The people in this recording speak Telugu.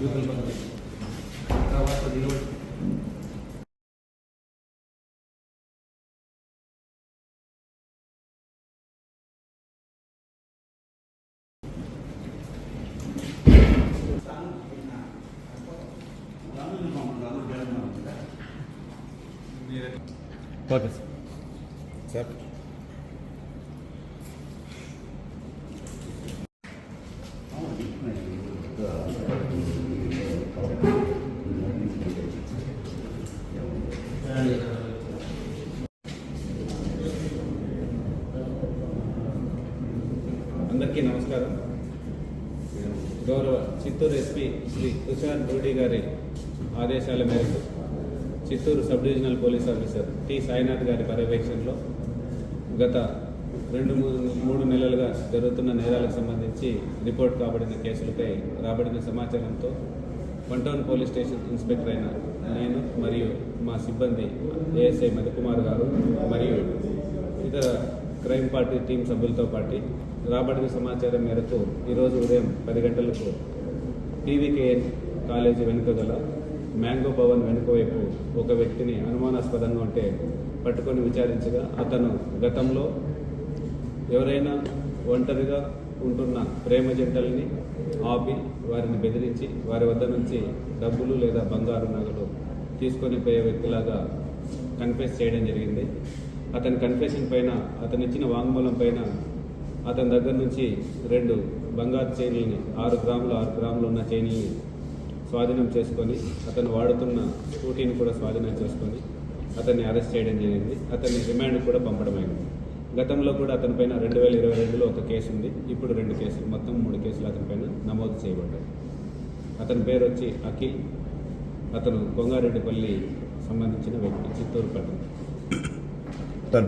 యూతల పద్ధతి తర్వాత దిగుబడి ఓకే సార్ సార్ అందరికీ నమస్కారం. గౌరవ చిత్తూరు ఎస్పీ శ్రీ తుషార్ డోడి గారి ఆదేశాల మేరకు Chittoor sub divisional police officer T Sainath గారి పర్యవేక్షణలో గత రెండు మూడు నెలలుగా జరుగుతున్న నేరాలకు సంబంధించి రిపోర్ట్ కాబడిన కేసులపై రాబడిన సమాచారంతో one town police station inspector అయిన నేను మరియు మా సిబ్బంది ఏఎస్ఐ మధుకుమార్ గారు మరియు క్రైమ్ పార్టీ టీం సభ్యులతో పాటు రాబడిన సమాచారం మేరకు ఈరోజు ఉదయం పది గంటలకు పీవీకేఎన్ కాలేజీ వెనుక గల మ్యాంగో భవన్ వెనుక వైపు ఒక వ్యక్తిని అనుమానాస్పదంగా ఉంటే పట్టుకొని విచారించగా అతను గతంలో ఎవరైనా ఒంటరిగా ఉంటున్న ప్రేమ జంటల్ని ఆపి వారిని బెదిరించి వారి వద్ద నుంచి డబ్బులు లేదా బంగారు నగలు తీసుకొని పోయే వ్యక్తిలాగా కన్ఫెస్ చేయడం జరిగింది. అతని కన్ఫెషన్ పైన అతను ఇచ్చిన వాంగ్మూలం పైన అతని దగ్గర నుంచి రెండు బంగారు చైన్లని ఆరు గ్రాములు ఆరు గ్రాములు ఉన్న చైన్లని స్వాధీనం చేసుకొని అతను వాడుతున్న స్కూటీని కూడా స్వాధీనం చేసుకొని అతన్ని అరెస్ట్ చేయడం జరిగింది. అతన్ని రిమాండ్ కూడా పంపడమైంది గతంలో కూడా అతని పైన రెండు వేల ఇరవై రెండులో ఒక కేసు ఉంది. ఇప్పుడు రెండు కేసులు మొత్తం మూడు కేసులు అతనిపైన నమోదు చేయబడ్డాయి. అతని పేరు వచ్చి అఖిల్. అతను కొంగారెడ్డిపల్లి సంబంధించిన వ్యక్తి చిత్తూరు పట్టణం. optar